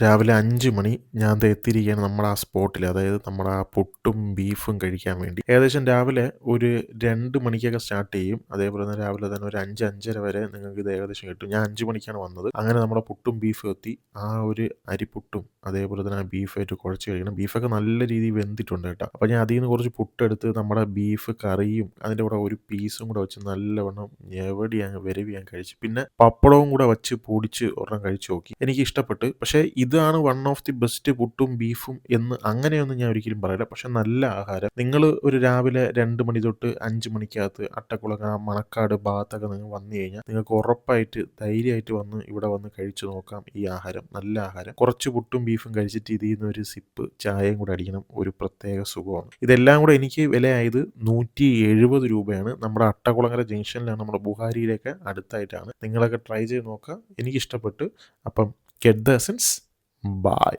രാവിലെ അഞ്ച് മണി ഞാൻ ദേ എത്തിയിരിക്കുകയാണ് നമ്മുടെ ആ സ്പോട്ടിൽ. അതായത് നമ്മുടെ ആ പുട്ടും ബീഫും കഴിക്കാൻ വേണ്ടി. ഏകദേശം രാവിലെ ഒരു രണ്ട് മണിക്കൊക്കെ സ്റ്റാർട്ട് ചെയ്യും. അതേപോലെ തന്നെ രാവിലെ തന്നെ ഒരു അഞ്ച് അഞ്ചര വരെ നിങ്ങൾക്ക് ഇത് ഏകദേശം കിട്ടും. ഞാൻ അഞ്ച് മണിക്കാണ് വന്നത്. അങ്ങനെ നമ്മുടെ പുട്ടും ബീഫും എത്തി. ആ ഒരു അരിപ്പുട്ടും അതേപോലെ തന്നെ ആ ബീഫായിട്ട് കുഴച്ച് കഴിക്കണം. ബീഫൊക്കെ നല്ല രീതിയിൽ വെന്തിട്ടുണ്ട് കേട്ടോ. അപ്പോൾ ഞാൻ അതിൽ നിന്ന് കുറച്ച് പുട്ടെടുത്ത് നമ്മുടെ ബീഫ് കറിയും അതിന്റെ കൂടെ ഒരു പീസും കൂടെ വെച്ച് നല്ലവണ്ണം എവിടെ അങ്ങ് വരവി ഞാൻ കഴിച്ചു പിന്നെ പപ്പടവും കൂടെ വെച്ച് പൊടിച്ച് ഒരെണ്ണം കഴിച്ച് നോക്കി. എനിക്ക് ഇഷ്ടപ്പെട്ട്. പക്ഷേ ഇതാണ് വൺ ഓഫ് ദി ബെസ്റ്റ് പുട്ടും ബീഫും എന്ന് അങ്ങനെയൊന്നും ഞാൻ ഒരിക്കലും പറയില്ല. പക്ഷെ നല്ല ആഹാരം. നിങ്ങൾ ഒരു രാവിലെ രണ്ട് മണി തൊട്ട് അഞ്ച് മണിക്കകത്ത് അട്ടക്കുളങ്ങ മണക്കാട് ഭാഗത്തൊക്കെ നിങ്ങൾ വന്നു കഴിഞ്ഞാൽ നിങ്ങൾക്ക് ഉറപ്പായിട്ട് ധൈര്യമായിട്ട് വന്ന് ഇവിടെ വന്ന് കഴിച്ചു നോക്കാം ഈ ആഹാരം. നല്ല ആഹാരം. കുറച്ച് പുട്ടും ബീഫും കഴിച്ചിട്ട് ഇതിൽ നിന്ന് ഒരു സിപ്പ് ചായയും കൂടെ അടിക്കണം. ഒരു പ്രത്യേക സുഖമാണ്. ഇതെല്ലാം കൂടെ എനിക്ക് വിലയായത് നൂറ്റി എഴുപത് രൂപയാണ്. നമ്മുടെ അട്ടകുളങ്ങര ജംഗ്ഷനിലാണ് നമ്മുടെ ബുഹാരിയിലേക്ക് അടുത്തായിട്ടാണ്. നിങ്ങളൊക്കെ ട്രൈ ചെയ്ത് നോക്കുക. എനിക്ക് ഇഷ്ടപ്പെട്ടു അപ്പം ഗെറ്റ് ദ എസൻസ് Bye.